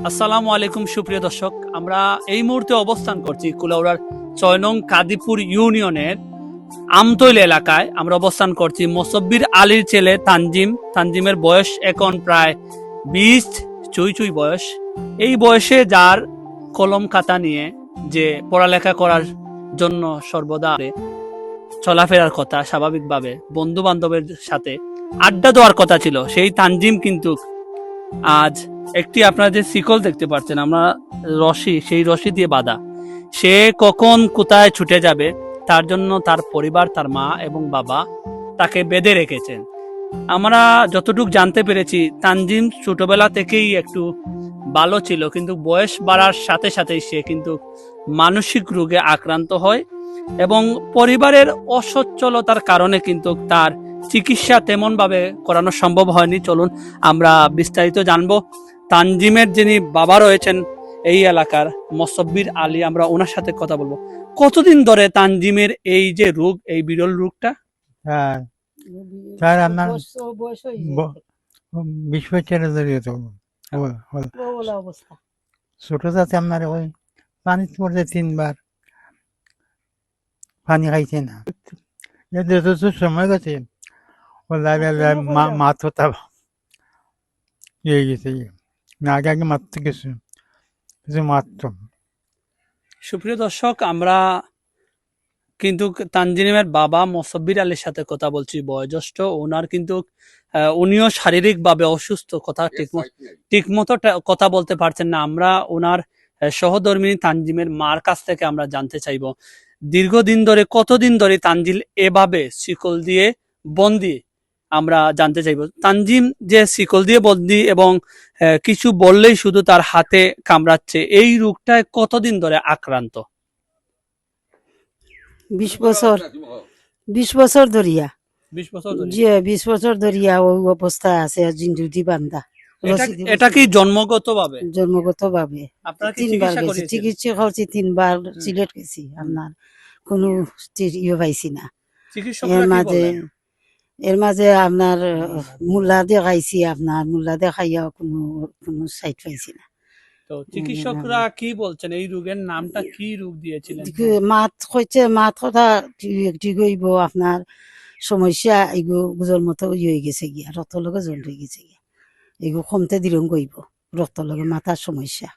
আসসালামু আলাইকুম, সুপ্রিয় দর্শক। আমরা এই মুহূর্তে অবস্থান করছি কুলাউড়ার ছয় নং কাদিপুর ইউনিয়নের আমতৈল এলাকায়। আমরা অবস্থান করছি মোসব্বির আলীর ছেলে তানজিম। তানজিমের বয়স এখন প্রায় বিশ, চুই চুই বয়স। এই বয়সে যার কলম খাতা নিয়ে যে পড়ালেখা করার জন্য সর্বদা চলাফেরার কথা, স্বাভাবিকভাবে বন্ধু বান্ধবের সাথে আড্ডা দেওয়ার কথা ছিল, সেই তানজিম কিন্তু আজ একটি আপনারা যে শিকল দেখতে পাচ্ছেন, আমরা রশি, সেই রশি দিয়ে বাঁধা। সে কখন কোথায় ছুটে যাবে, তার জন্য তার পরিবার, তার মা এবং বাবা তাকে বেঁধে রেখেছেন। আমরা যতটুকু জানতে পেরেছি, তানজিম ছোটবেলা থেকেই একটু ভালো ছিল, কিন্তু বয়স বাড়ার সাথে সাথেই সে কিন্তু মানসিক রোগে আক্রান্ত হয় এবং পরিবারের অসচ্ছলতার কারণে কিন্তু তার চিকিৎসা তেমনভাবে করানো সম্ভব হয়নি। চলুন, আমরা বিস্তারিত জানব। তানজিমের যিনি বাবা রয়েছেন এই এলাকার মসব্বির আলী আমরা ওনার সাথে কথা বলব। কতদিন ধরে তানজিমের এই যে রোগ এই বিরল রোগটা? হ্যাঁ। স্যার হয়ে বিশ তো বলা অবস্থা ছোট যাতে আপনার ওই পানি পড়ছে তিনবার পানি খাইছে না। এদের তো তো সময় গেছে। ও লাগে মাথাটা ইয়ে গেছে না আগে আগে মারতে গেছে। সুপ্রিয় দর্শক, আমরা কিন্তু তানজিমের বাবা মসব্বির আলীর সাথে কথা বলছি। বয়োজ্যেষ্ঠ, ওনার কিন্তু উনিও শারীরিকভাবে অসুস্থ। কথা ঠিক মতো কথা বলতে পারছেন না। আমরা ওনার সহধর্মিনী তানজিমের মার কাছ থেকে আমরা জানতে চাইব। দীর্ঘদিন ধরে, কতদিন ধরে তানজিল এভাবে শিকল দিয়ে বন্দি আমরা জানতে চাইব। তানজিম যে শিকল দিয়ে বন্দি এবং কিছু বললেই শুধু তার হাতে কামড়াচ্ছে এই রোগটায় কতদিন ধরে আক্রান্ত? বিশ বছর। বিশ বছর ধরিয়া। যে বিশ বছর ধরিয়া ওই অবস্থা আছে জিন্দুদি বান্ধা এটা কি জন্মগত ভাবে জন্মগত ভাবে তিনবার চিকিৎসা গেছি। চিকিৎসা করছি তিনবার সিলেট গেছি। আপনার কোনো ইয়ে পাইছি না। এর মাঝে? এর মাঝে আপনার মূল্যা দেখাইছি আপনার মূল্যা দেখাইয়া কোনো কোনো সাইড পাইছি না। তো চিকিৎসকরা কি বলছেন? এই রোগের নামটা কি রোগ দিয়েছিলেন? মাত কইছে মাত কথা ঠিক- হইব আপনার সমস্যা এগু গুজর মতো ই হয়ে গেছে গিয়া রক্ত লগে জল হয়ে গেছে গিয়া। এগু কমতে দিরং কইব রক্ত লগে মাথার সমস্যা।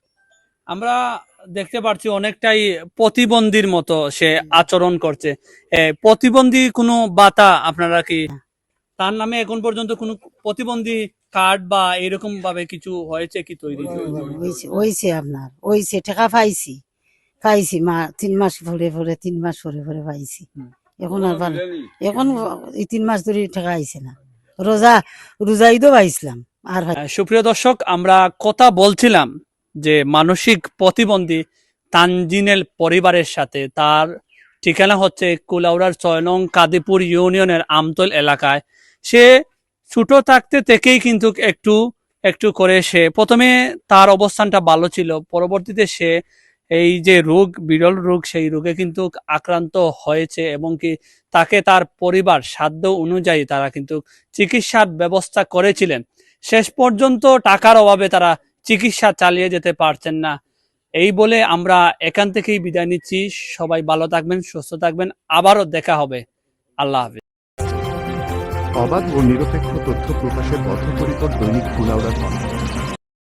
আমরা দেখতে পাচ্ছি অনেকটাই প্রতিবন্ধীর মতো সে আচরণ করছে। প্রতিবন্ধী কোনো বাতা আপনারা কি তার নামে এখন পর্যন্ত কোনো প্রতিবন্ধী কার্ড বা এরকম ভাবে কিছু হয়েছে কি তৈরি? হইছে আপনার হইছে টাকা পাইছি। পাইছি মা তিন মাস পরে পরে তিন মাস পরে পরে পাইছি। এখন আর এখন এই তিন মাস ধরে টাকা আইছে না। রোজা রোজা ঈদও পাইছিলাম আর সুপ্রিয় দর্শক আমরা কথা বলছিলাম যে মানসিক প্রতিবন্ধী তানজিনের পরিবারের সাথে তার ঠিকানা হচ্ছে কুলাউড়ার ছয় নং কাদিপুর ইউনিয়নের আমতল এলাকায়। সে ছোট থাকতে থেকেই কিন্তু একটু একটু করে সে, প্রথমে তার অবস্থানটা ভালো ছিল, পরবর্তীতে সে এই যে রোগ, বিরল রোগ, সেই রোগে কিন্তু আক্রান্ত হয়েছে এবং কি তাকে তার পরিবার সাধ্য অনুযায়ী তারা কিন্তু চিকিৎসার ব্যবস্থা করেছিলেন। শেষ পর্যন্ত টাকার অভাবে তারা চিকিৎসা চালিয়ে যেতে পারছেন না। এই বলে আমরা এখান থেকেই বিদায় নিচ্ছি। সবাই ভালো থাকবেন, সুস্থ থাকবেন। আবারও দেখা হবে। আল্লাহ হাফিজ। অবাধ ও নিরপেক্ষ তথ্য প্রকাশের পথপরিকর দৈনিক কুলাউড়া